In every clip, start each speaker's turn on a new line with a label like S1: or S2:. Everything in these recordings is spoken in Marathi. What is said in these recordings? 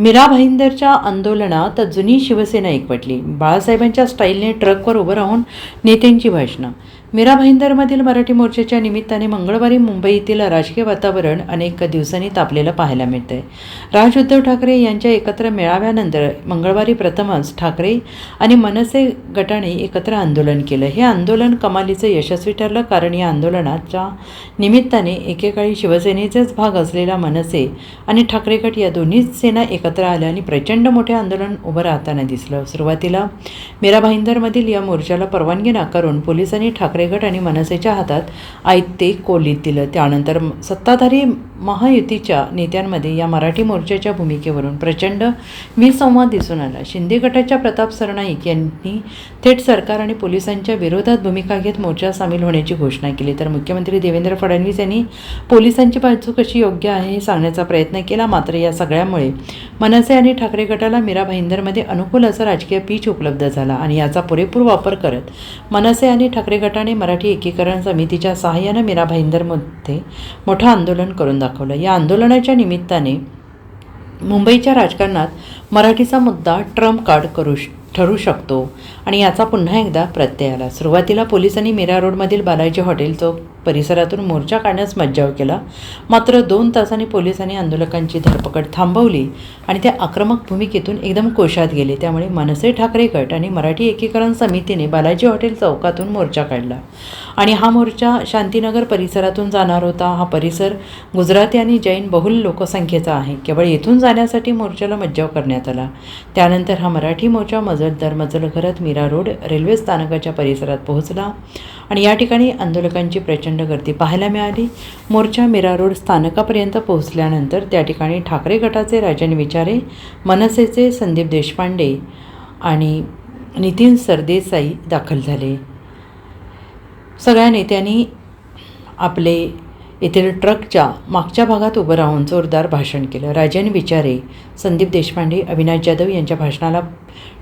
S1: मीरा भाईंदरच्या आंदोलनात जुनी शिवसेना एकवटली. बाळासाहेबांच्या स्टाईलने ट्रकवर उभं राहून नेत्यांची भाषणं. मीरा भाईंदरमधील मराठी मोर्चाच्या निमित्ताने मंगळवारी मुंबईतील राजकीय वातावरण अनेक दिवसांनी तापलेलं पाहायला मिळतंय. राज उद्धव ठाकरे यांच्या एकत्र मेळाव्यानंतर मंगळवारी प्रथमच ठाकरे आणि मनसे गटाने एकत्र आंदोलन केलं. हे आंदोलन कमालीचं यशस्वी ठरलं कारण या आंदोलनाच्या निमित्ताने एकेकाळी शिवसेनेचाच भाग असलेला मनसे आणि ठाकरे गट या दोन्ही सेना एकत्र आल्या आणि प्रचंड मोठे आंदोलन उभं राहताना दिसलं. सुरुवातीला मीरा भाईंदरमधील या मोर्चाला परवानगी नाकारून पोलिसांनी ठाकरे गट आणि मनसेच्या हातात आयते कोलीत दिलं. त्यानंतर सत्ताधारी महायुतीच्या नेत्यांमध्ये या मराठी मोर्चाच्या भूमिकेवरून प्रचंड विसंवाद दिसून आला. शिंदे गटाच्या प्रताप सरनाईक यांनी थेट सरकार आणि पोलिसांच्या विरोधात भूमिका घेत मोर्चात सामील होण्याची घोषणा केली. तर मुख्यमंत्री देवेंद्र फडणवीस यांनी पोलिसांची बाजू कशी योग्य आहे हे सांगण्याचा प्रयत्न केला. मात्र या सगळ्यामुळे मनसे आणि ठाकरे गटाला मीरा भाईंदरमध्ये अनुकूल असा राजकीय पीच उपलब्ध झाला आणि याचा पुरेपूर वापर करत मनसे आणि ठाकरे गटाने मराठी एकीकरण समितीच्या सहाय्यानं मीरा भाईंदरमध्ये मोठं आंदोलन करून दाखवलं. या आंदोलनाच्या निमित्ताने मुंबईच्या राजकारणात मराठीचा मुद्दा ट्रम्प कार्ड करू श ठरू शकतो आणि याचा पुन्हा एकदा प्रत्यय आला. सुरुवातीला पोलिसांनी मीरा रोडमधील बालाजी हॉटेल चौक परिसरातून मोर्चा काढण्यास मज्जाव केला. मात्र दोन तासांनी पोलिसांनी आंदोलकांची धरपकड थांबवली आणि त्या आक्रमक भूमिकेतून एकदम कोशात गेले. त्यामुळे मनसे ठाकरे गट आणि मराठी एकीकरण समितीने बालाजी हॉटेल चौकातून मोर्चा काढला. आणि हा मोर्चा शांतीनगर परिसरातून जाणार होता. हा परिसर गुजराती आणि जैन बहुल लोकसंख्येचा आहे. केवळ येथून जाण्यासाठी मोर्चाला मज्जाव करण्यात आला. त्यानंतर हा मराठी मोर्चा मजल दर मजल करत मीरा रोड रेल्वे स्थानकाच्या परिसरात पोहोचला आणि या ठिकाणी आंदोलकांची प्रचंड गर्दी पाहायला मिळाली. मोर्चा मीरा रोड स्थानकापर्यंत पोहोचल्यानंतर त्या ठिकाणी ठाकरे गटाचे राजन विचारे मनसेचे संदीप देशपांडे आणि नितीन सरदेसाई दाखल झाले. सगळ्या नेत्यांनी आपले येथील ट्रकच्या मागच्या भागात उभं राहून जोरदार भाषण केलं. राजन विचारे संदीप देशपांडे अविनाश जाधव यांच्या भाषणाला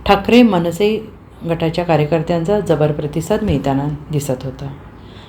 S1: ठाकरे मनसे गटाच्या कार्यकर्त्यांचा जबर प्रतिसाद मिळताना दिसत होता.